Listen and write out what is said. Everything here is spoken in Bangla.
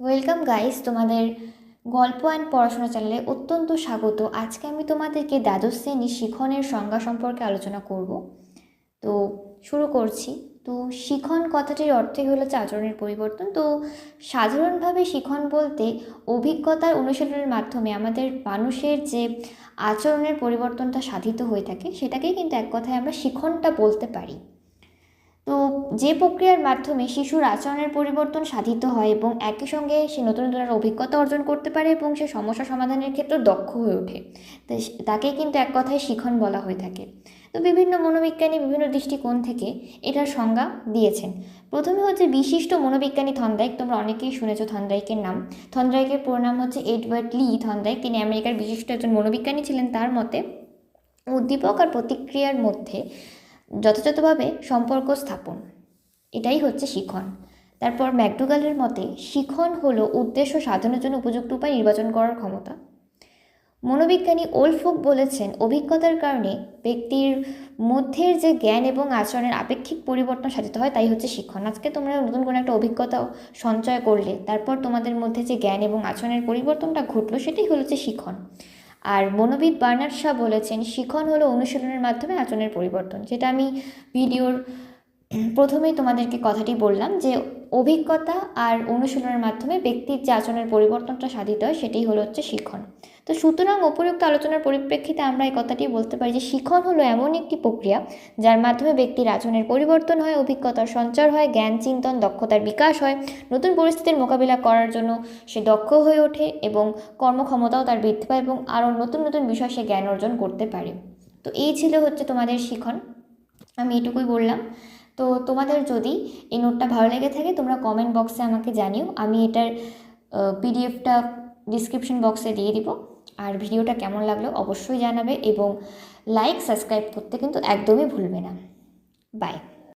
ওয়েলকাম গাইস তোমাদের গল্প অ্যান্ড পড়াশোনা চ্যানেলে অত্যন্ত স্বাগত। আজকে আমি তোমাদেরকে দ্বাদশ শ্রেণি শিখনের সংজ্ঞা সম্পর্কে আলোচনা করব। তো শুরু করছি। তো শিখন কথাটির অর্থই হলো আচরণের পরিবর্তন। তো সাধারণভাবে শিখন বলতে অভিজ্ঞতার অনুশীলনের মাধ্যমে আমাদের মানুষের যে আচরণের পরিবর্তনটা সাধিত হয়ে থাকে, সেটাকেই কিন্তু এক কথায় আমরা শিখনটা বলতে পারি। তো যে প্রক্রিয়ার মাধ্যমে শিশুর আচরণের পরিবর্তন সাধিত হয় এবং একই সঙ্গে সে নতুন নতুন অভিজ্ঞতা অর্জন করতে পারে এবং সে সমস্যা সমাধানের ক্ষেত্রে দক্ষ হয়ে ওঠে। তো তাকেই কিন্তু এক কথায় শিখন বলা হয়ে থাকে। তো বিভিন্ন মনোবিজ্ঞানী বিভিন্ন দৃষ্টিকোণ থেকে এটার সংজ্ঞা দিয়েছেন। প্রথমে হচ্ছে বিশিষ্ট মনোবিজ্ঞানী থন্দাইক, তোমরা অনেকেই শুনেছো থন্দাইকের নাম। থন্দাইকের পুরো নাম হচ্ছে এডওয়ার্ড লি থন্দাইক। তিনি আমেরিকার বিশিষ্ট একজন মনোবিজ্ঞানী ছিলেন। তার মতে উদ্দীপক আর প্রতিক্রিয়ার মধ্যে যথাযথভাবে সম্পর্ক স্থাপন। এটাই হচ্ছে শিখন। তারপর ম্যাকডুগালের মতে, শিখন হলো উদ্দেশ্য সাধনের জন্য উপযুক্ত উপায় নির্বাচন করার ক্ষমতা। মনোবিজ্ঞানী ওলফোক বলেছেন, অভিজ্ঞতার কারণে ব্যক্তির মধ্যের যে জ্ঞান এবং আচরণের আপেক্ষিক পরিবর্তন সাধিত হয়, তাই হচ্ছে শিক্ষণ আজকে তোমরা নতুন কোনো একটা অভিজ্ঞতা সঞ্চয় করলে, তারপর তোমাদের মধ্যে যে জ্ঞান এবং আচরণের পরিবর্তনটা ঘটলো, সেটাই হলো যে শিখন। আর মনোবিদ বার্নার শাহ বলেছেন, শিখন হলো অনুশীলনের মাধ্যমে আচরণের পরিবর্তন। যেটা আমি ভিডিওর প্রথমেই তোমাদেরকে কথাটি বললাম যে, অভিজ্ঞতা আর অনুশীলনের মাধ্যমে ব্যক্তির যে আচরণের পরিবর্তনটা সাধিত হয়, সেটাই হলো হচ্ছে শিখন। তো সুতরাং উপরোক্ত আলোচনার পরিপ্রেক্ষিতে আমরা এই কথাটি বলতে পারি যে শিখন হলো এমন একটি প্রক্রিয়া যার মাধ্যমে ব্যক্তির আচরণের পরিবর্তন হয়, অভিজ্ঞতার সঞ্চার হয়, জ্ঞান, চিন্তন, দক্ষতার বিকাশ হয়। নতুন পরিস্থিতির মোকাবিলা করার জন্য সে দক্ষ হয়ে ওঠে এবং কর্মক্ষমতাও তার বৃদ্ধি পায় এবং আরও নতুন নতুন বিষয় সে জ্ঞান অর্জন করতে পারে। তো এই ছিল হচ্ছে তোমাদের শিখন। আমি এটুকুই বললাম। তো তোমাদের যদি এই নোটটা ভালো লেগে থাকে, তোমরা কমেন্ট বক্সে আমাকে জানিও। আমি এটার পিডিএফটা ডিসক্রিপশন বক্সে দিয়ে দিব। আর ভিডিওটা কেমন লাগল অবশ্যই জানাবে এবং লাইক সাবস্ক্রাইব করতে কিন্তু একদমই ভুলবে না। বাই